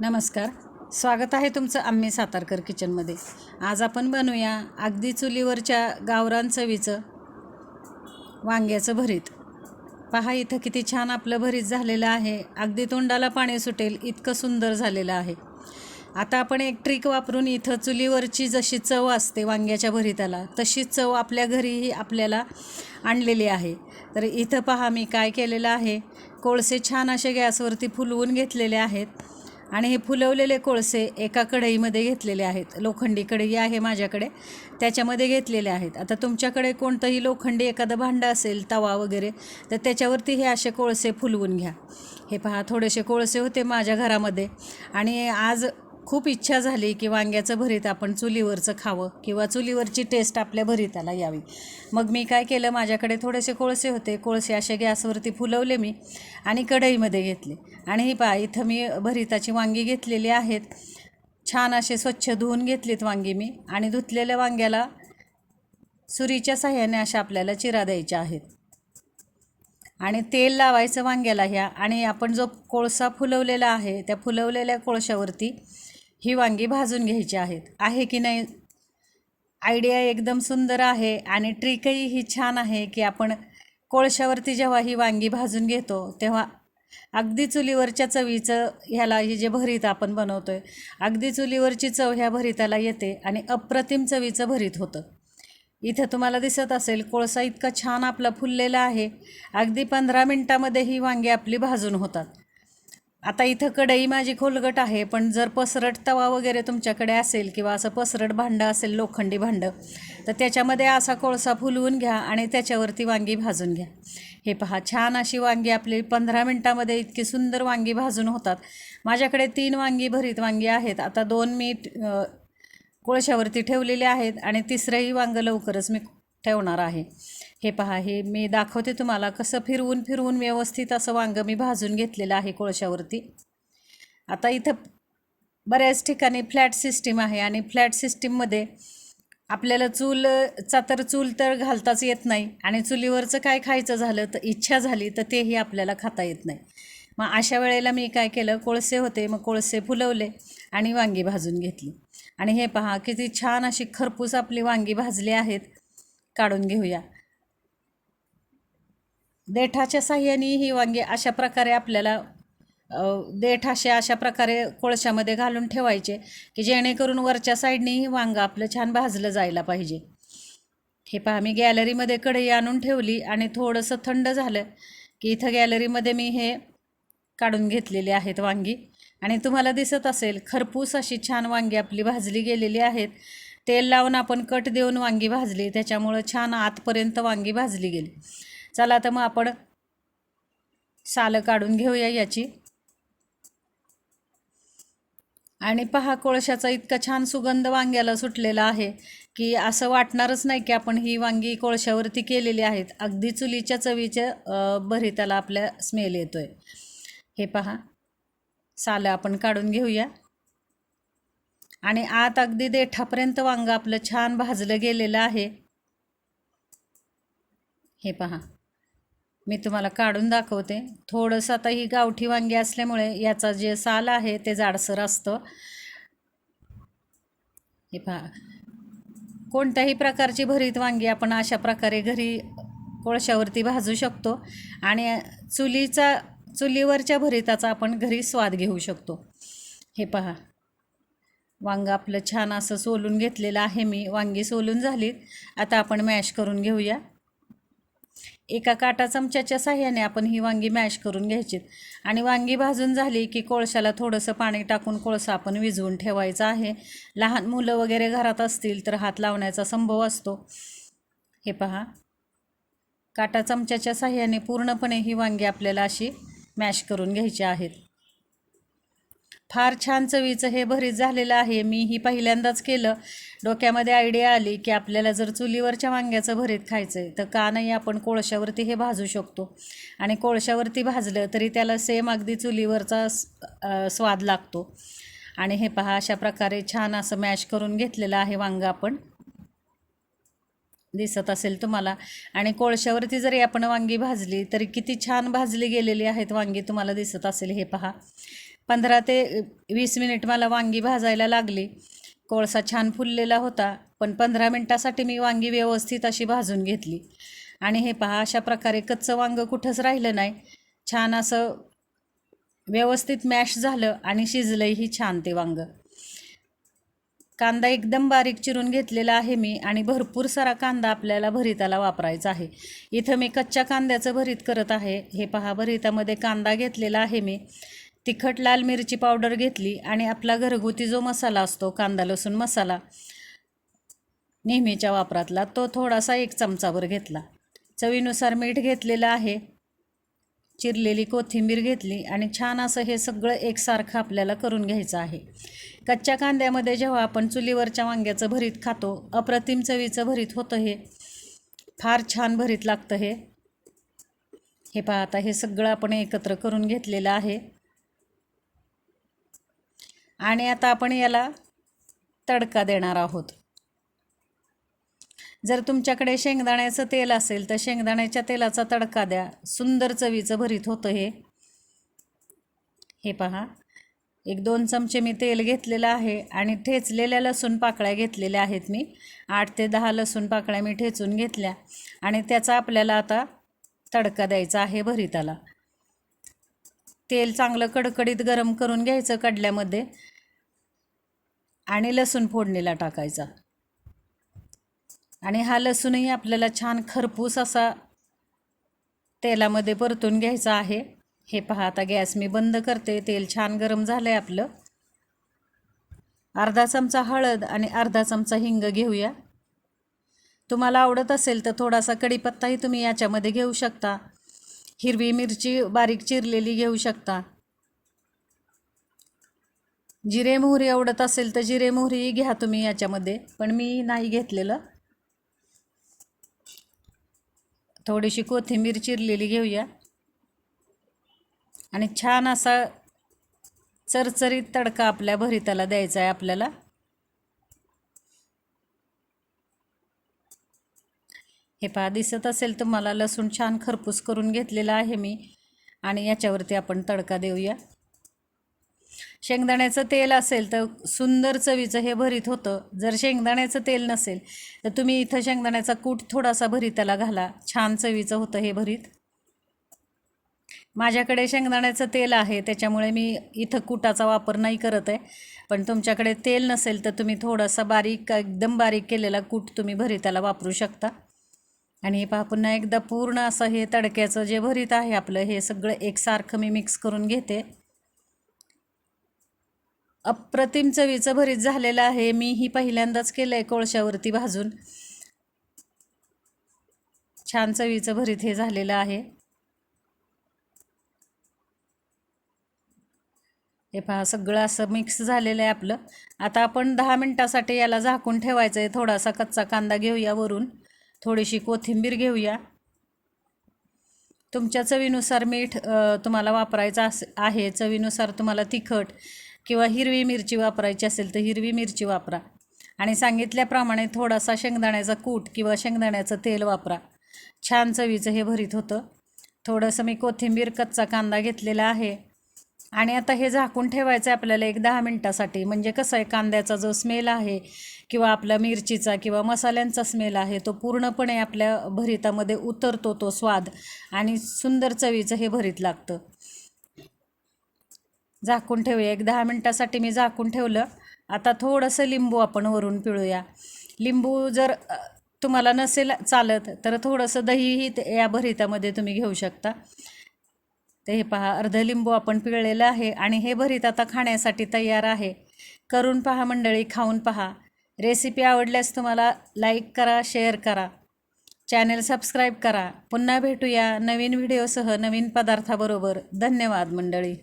नमस्कार. स्वागत आहे तुमचं आम्ही सातारकर किचनमध्ये. आज आपण बनवूया अगदी चुलीवरच्या गावरान चवीचं वांग्याचं भरीत. पहा इथं किती छान आपलं भरीत झालेलं आहे. अगदी तोंडाला पाणी सुटेल इतकं सुंदर झालेलं आहे. आता आपण एक ट्रिक वापरून इथं चुलीवरची जशी चव असते वांग्याच्या भरीताला तशी चव आपल्या घरीही आपल्याला आणलेली आहे. तर इथं पहा मी काय केलेलं आहे. कोळसे छान असे गॅसवरती फुलवून घेतलेले आहेत आणि हे फुलवलेले कोळसे एका कढईमध्ये घेतलेले आहेत. लोखंडी कढई आहे माझ्याकडे त्याच्यामध्ये घेतलेले आहेत. आता तुमच्याकडे कोणतंही लोखंडी एखादं भांडं असेल तवा वगैरे तर त्याच्यावरती हे असे कोळसे फुलवून घ्या. हे पहा थोडेसे कोळसे होते माझ्या घरामध्ये आणि आज खूप इच्छा झाली की वांग्याचं भरीत आपण चुलीवरचं खावं किंवा चुलीवरची टेस्ट आपल्या भरीताला यावी. मग मी काय केलं माझ्याकडे थोडेसे कोळसे होते. कोळसे असे गॅसवरती फुलवले मी आणि कढईमध्ये घेतले. आणि ही पा इथं मी भरीताची वांगी घेतलेली आहेत. छान असे स्वच्छ धुवून घेतलीत वांगी मी आणि धुतलेल्या वांग्याला सुरीच्या साह्याने अशा आपल्याला चिरा द्यायच्या आहेत. आणि तेल लावायचं वांग्याला ह्या आणि आपण जो कोळसा फुलवलेला आहे त्या फुलवलेल्या कोळशावरती ही वांगी भाजून घ्यायची आहेत. आहे की नाही? आयडिया एकदम सुंदर आहे आणि ट्रिकही ही छान आहे की आपण कोळशावरती जेव्हा ही वांगी भाजून घेतो तेव्हा अगदी चुलीवरच्या चवीचं ह्याला ही जे भरीत आपण बनवतो आहे अगदी चुलीवरची चव ह्या भरीताला येते आणि अप्रतिम चवीचं भरीत होतं. इथं तुम्हाला दिसत असेल कोळसा इतका छान आपला फुललेला आहे. अगदी पंधरा मिनटामध्ये ही वांगी आपली भाजून होतात. आता इथं कढई माझी खोलगट आहे पण जर पसरट तवा वगैरे तुमच्याकडे असेल किंवा असं पसरट भांडं असेल लोखंडी भांडं तर त्याच्यामध्ये असा कोळसा फुलवून घ्या आणि त्याच्यावरती वांगी भाजून घ्या. हे पहा छान अशी वांगी आपली पंधरा मिनटामध्ये इतकी सुंदर वांगी भाजून होतात. माझ्याकडे तीन वांगी भरीत वांगी आहेत. आता दोन मी कोळशावरती ठेवलेले आहेत आणि तिसरंही वांगं लवकरच मी ठेवणार आहे. हे पहा हे मी दाखवते तुम्हाला कसं फिरवून फिरवून व्यवस्थित असं वांगं मी भाजून घेतलेलं आहे कोळशावरती. आता इथं बऱ्याच ठिकाणी फ्लॅट सिस्टीम आहे आणि फ्लॅट सिस्टीममध्ये आपल्याला चूलचा तर चूल तर घालताच येत नाही आणि चुलीवरचं काय खायचं झालं तर इच्छा झाली तर तेही आपल्याला खाता येत नाही. मग अशा वेळेला मी काय केलं कोळसे होते मग कोळसे फुलवले आणि वांगी भाजून घेतली. आणि हे पहा किती छान अशी खरपूस आपली वांगी भाजली आहेत. काढून घेऊया. देठाच्या साह्याने ही वांगी अशा प्रकारे आपल्याला देठाशे देठ अशा प्रकारे कोळशामध्ये घालून ठेवायचे की जेणेकरून वरच्या साईडनेही वांगं आपलं छान भाजलं जायला पाहिजे. हे पहा मी गॅलरीमध्ये कढई आणून ठेवली आणि थोडंसं थंड झालं की इथं गॅलरीमध्ये मी हे काढून घेतलेले आहेत वांगी. आणि तुम्हाला दिसत असेल खरपूस अशी छान वांगी आपली भाजली गेलेली आहेत. तेल लावून आपण कट देऊन वांगी भाजली. त्याच्यामुळं छान आतपर्यंत वांगी भाजली गेली. चला तर मग आपण सालं काढून घेऊया याची. आणि पहा कोळशाचा इतका छान सुगंध वांग्याला सुटलेला आहे की असं वाटणारच नाही की आपण ही वांगी कोळशावरती केलेली आहेत. अगदी चुलीच्या चवीच्या भरिताला भरीताला आपल्या स्मेल येतोय. हे पहा. सालं आपण काढून घेऊया. आणि आत अगदी देठापर्यंत वांग आपलं छान भाजलं गेलेलं आहे. हे पहा. मी तुम्हाला काढून दाखवते. थोडंसं आता ही गावठी वांगी असल्यामुळे याचा जे साल आहे ते जाडसर असतं. हे पहा. कोणत्याही प्रकारची भरीत वांगी आपण अशा प्रकारे घरी कोळशावरती भाजू शकतो आणि चुलीचा चुलीवरच्या भरीताचा आपण घरी स्वाद घेऊ शकतो. हे पहा. वांगं आपलं छान असं सोलून घेतलेलं आहे मी. वांगी सोलून झालीत. आता आपण मॅश करून घेऊया. एका काटा चमच्याच्या साह्याने आपण ही वांगी मॅश करून घ्यायची आणि वांगी भाजून झाली की कोळशाला थोडंसं पाणी टाकून कोळसा आपण विझवून ठेवायचा आहे. लहान मुलं वगैरे घरात असतील तर हात लावण्याचा संभव असतो. हे पहा. काटा चमच्याच्या साह्याने पूर्णपणे ही वांगी आपल्याला अशी मॅश करून घ्यायची आहेत. फार छान चवीचं हे भरीत झालेलं आहे. मी ही पहिल्यांदाच केलं. डोक्यामध्ये आयडिया आली की आपल्याला जर चुलीवरच्या वांग्याचं भरीत खायचं आहे तर का नाही आपण कोळशावरती हे भाजू शकतो? आणि कोळशावरती भाजलं तरी त्याला सेम अगदी चुलीवरचा स्वाद लागतो. आणि हे पहा अशा प्रकारे छान असं मॅश करून घेतलेलं आहे वांगं आपण. दिसत असेल तुम्हाला. आणि कोळशावरती जरी आपण वांगी भाजली तरी किती छान भाजली गेलेली आहेत वांगी तुम्हाला दिसत असेल. हे पहा. पंधरा ते वीस मिनिट मला वांगी भाजायला लागली. कोळसा छान फुललेला होता पण पंधरा मिनटासाठी मी वांगी व्यवस्थित अशी भाजून घेतली. आणि हे पहा अशा प्रकारे कच्चं वांगं कुठंच राहिलं नाही. छान असं व्यवस्थित मॅश झालं आणि शिजलंही छान ते वांगं. कांदा एकदम बारीक चिरून घेतलेला आहे मी आणि भरपूर सारा कांदा आपल्याला भरिताला वापरायचा आहे. इथं मी कच्च्या कांद्याचं भरीत करत आहे. हे पहा भरितामध्ये कांदा घेतलेला आहे मी. तिखट लाल मिरची पावडर घेतली आणि आपला घरगुती जो मसाला असतो कांदा लसूण मसाला नेहमीच्या वापरातला तो थोडासा एक चमचाभर घेतला. चवीनुसार मीठ घेतलेलं आहे. चिरलेली कोथिंबीर घेतली आणि छान असं हे सगळं एकसारखं आपल्याला करून घ्यायचं आहे. कच्च्या कांद्यामध्ये जेव्हा आपण चुलीवरच्या वांग्याचं भरीत खातो अप्रतिम चवीचं भरीत होतं हे. फार छान भरीत लागतं हे. हे पहा आता हे सगळं आपण एकत्र करून घेतलेलं आहे. आणि आता आपण याला तडका देणार आहोत. जर तुमच्याकडे शेंगदाण्याचं तेल असेल तर शेंगदाण्याच्या तेलाचा तडका द्या. सुंदर चवीचं भरीत होतं हे. हे पहा. एक दोन चमचे मी तेल घेतलेलं आहे आणि ठेचलेल्या लसूण पाकळ्या घेतलेल्या आहेत मी. आठ ते दहा लसूण पाकळ्या मी ठेचून घेतल्या आणि त्याचा आपल्याला आता तडका द्यायचा आहे भरीताला. तेल चांगलं कडकडीत गरम करून घ्यायचं कडल्यामध्ये. आणि लसूण फोडणीला टाकायचा. आणि हा लसूणही आपल्याला छान खरपूस असा तेलामध्ये परतून घ्यायचा आहे. हे पहा आता गॅस मी बंद करते. तेल छान गरम झालं आहे आपलं. अर्धा चमचा हळद आणि अर्धा चमचा हिंग घेऊया. तुम्हाला आवडत असेल तर थोडासा कढीपत्ताही तुम्ही याच्यामध्ये घेऊ शकता. हिरवी मिरची बारीक चिरलेली घेऊ शकता. जिरे मोहरी आवडत असेल तर जिरे मोहरी घ्या तुम्ही याच्यामध्ये पण मी नाही घेतलेलं. थोडीशी कोथिंबीर चिरलेली घेऊया. आणि छान असा चरचरीत तडका आपल्या भरिताला द्यायचा आहे आपल्याला. हे पहा दिसत असेल तुम्हाला लसूण छान खरपूस करून घेतलेला आहे मी. आणि याच्यावरती आपण तडका देऊया. शेंगदाण्याचं तेल असेल तर सुंदर चवीचं हे भरीत होतं. जर शेंगदाण्याचं तेल नसेल तर तुम्ही इथं शेंगदाण्याचा कूट थोडासा भरीताला घाला. छान चवीचं होतं हे भरीत. माझ्याकडे शेंगदाण्याचं तेल आहे त्याच्यामुळे मी इथं कुटाचा वापर नाही करत आहे. पण तुमच्याकडे तेल नसेल तर तुम्ही थोडासा बारीक एकदम बारीक केलेला कूट तुम्ही भरीताला वापरू शकता. आणि हे पहा पुन्हा एकदा पूर्ण असं हे तडक्याचं जे भरीत आहे आपलं हे सगळं एकसारखं मी मिक्स करून घेते. अप्रतिम चवीचं भरीत झालेलं आहे. मी ही पहिल्यांदाच केलं आहे कोळशावरती भाजून. छान चवीचं भरीत हे झालेलं आहे. हे पहा सगळं असं मिक्स झालेलं आहे आपलं. आता आपण दहा मिनटासाठी याला झाकून ठेवायचं आहे थोडासा कच्चा कांदा घेऊया वरून. थोडीशी कोथिंबीर घेऊया. तुमच्या चवीनुसार मीठ तुम्हाला वापरायचं अस आहे. चवीनुसार तुम्हाला तिखट किंवा हिरवी मिरची वापरायची असेल तर हिरवी मिरची वापरा. आणि सांगितल्याप्रमाणे थोडासा शेंगदाण्याचा कूट किंवा शेंगदाण्याचं तेल वापरा. छान चवीचं हे भरीत होतं. थोडंसं मी कोथिंबीर कच्चा कांदा घेतलेला आहे. आणि आता हे झाकून ठेवायचं आहे आपल्याला एक दहा मिनटासाठी. म्हणजे कसं आहे कांद्याचा जो स्मेल आहे किंवा आपला मिरचीचा किंवा मसाल्यांचा स्मेल आहे तो पूर्णपणे आपल्या भरितामध्ये उतरतो तो स्वाद आणि सुंदर चवीचं हे भरीत लागतं. झाकून ठेवूया. एक दहा मिनटासाठी मी झाकून ठेवलं. आता थोडंसं लिंबू आपण वरून पिळूया. लिंबू जर तुम्हाला नसेल चालत तर थोडंसं दहीही या भरितामध्ये तुम्ही घेऊ शकता. ते हे पहा अर्ध लिंबू आपण पिळलेलं आहे आणि हे भरीत आता खाण्यासाठी तयार आहे. करून पहा मंडळी खाऊन पहा. रेसिपी आवडल्यास तुम्हाला लाईक करा शेअर करा. चॅनल सबस्क्राईब करा. पुन्हा भेटूया नवीन व्हिडिओसह नवीन पदार्थाबरोबर. धन्यवाद मंडळी.